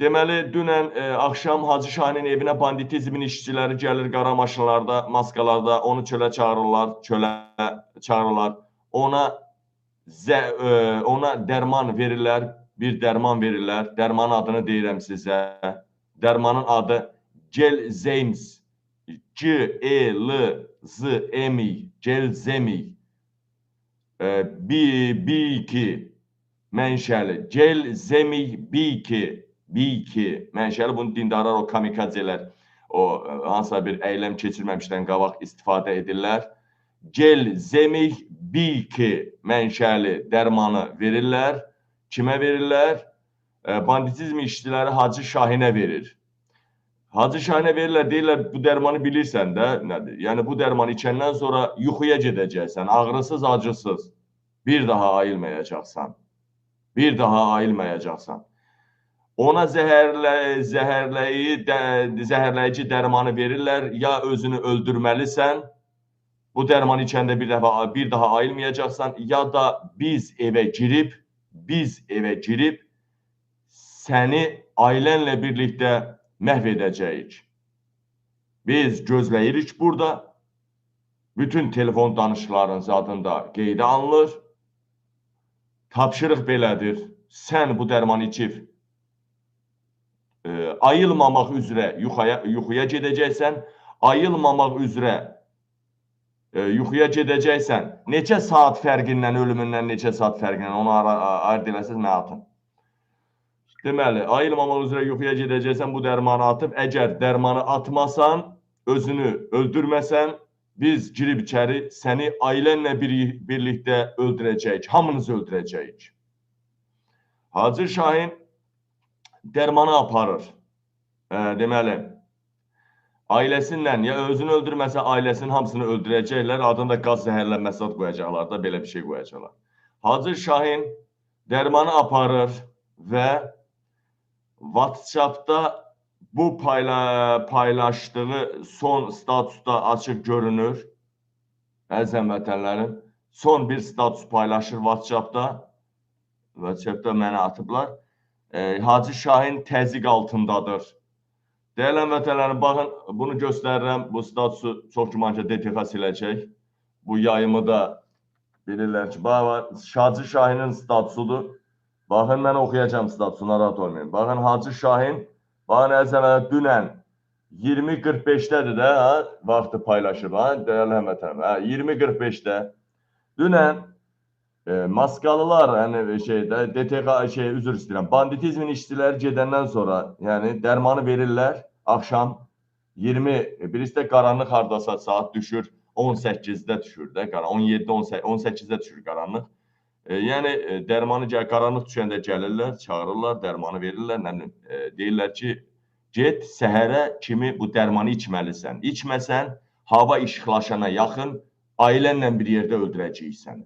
Deməli, dünən e, axşam Hacı Şahinin evinə banditizmin işçiləri gəlir qara maşınlarda, maskalarda, onu çölə çağırırlar, çölə çağırırlar. Ona zə, e, ona dərman verirlər, bir dərman verirlər. Dərmanın adını deyirəm sizə. Dərmanın adı Gelzems. C E L Z M I. Gelzemi. E, B2 mənşəli. Gelzemi B2. B2 mənşəli bunu dindarlar o kamikazələr o ə, hansısa bir əyləm keçirməmişdən qabaq istifadə edirlər. Gel zemih B2 mənşəli dərmanı verirlər. Kimə verirlər? E, banditizm işçiləri Hacı Şahinə verir. Hacı Şahinə verirlər, deyirlər bu dərmanı bilirsən də nədir? Yəni bu dərmanı içəndən sonra yuxuya gedəcəksən, ağrısız, acısız. Bir daha ayılmayacaqsan. Bir daha ayılmayacaqsan. Ona zəhərlə, zəhərləyi, də, zəhərləyici dərmanı verirlər. Ya özünü öldürməlisən, bu dərmanı içəndə bir dəfə bir daha ayılmayacaqsan, ya da biz evə girib, biz evə girib səni ailənlə birlikdə məhv edəcəyik. Biz gözləyirik burada. Bütün telefon danışıqların zadında qeydə alınır. Tapşırıq belədir. Sən bu dərmanı içib e, ayılmamaq üzrə yuxuya yuxuya gedəcəksən, ayılmamaq üzrə e, yuxuya gedəcəksən. Neçə saat fərqindən, ölümündən neçə saat fərqindən onu ayırd eləsəz mənə atın. Deməli, ayılmamaq üzrə yuxuya gedəcəksən, bu dərmanı atıb, əgər dərmanı atmasan, özünü öldürməsən, biz girib içəri səni ailənlə bir, birlikdə öldürəcəyik, hamınızı öldürəcəyik. Hacı Şahin dərmanı aparır. E, deməli, ailəsinlə ya özünü öldürməsə ailəsinin hamısını öldürəcəklər. Adında qaz zəhərlənməsi ad qoyacaqlar da belə bir şey qoyacaqlar. Hacı Şahin dərmanı aparır və WhatsApp-da bu payla paylaşdığı son statusda açıq görünür. Əzəm vətənlərim, son bir status paylaşır WhatsApp-da. WhatsApp-da mənə atıblar e, Hacı Şahin təzyiq altındadır. Dəyərli vətənlərim, baxın, bunu göstərirəm. Bu statusu çox güman ki, DTX siləcək. Bu yayımı da bilirlər ki, bax, Hacı Şahinin statusudur. Baxın, mən oxuyacağım statusunu, narahat olmayın. Baxın, Hacı Şahin, baxın, əzəmə, dünən 20.45-dədir də, ha, vaxtı paylaşıb, ha, dəyərli həmvətənlərim. Hə, 20.45-də dünən e, maskalılar yəni şeydə DTK şey üzr istəyirəm. Banditizmin işçiləri gedəndən sonra, yəni dərmanı verirlər axşam 20 birisi də qaranlıq hardasa saat düşür 18-də düşür də, qaran 17 18-də düşür qaranlıq. E, yəni e, dərmanı gəl qaranlıq düşəndə gəlirlər, çağırırlar, dərmanı verirlər, nə bilim, e, deyirlər ki, get səhərə kimi bu dərmanı içməlisən. İçməsən hava işıqlaşana yaxın ailənlə bir yerdə öldürəcəyik səni.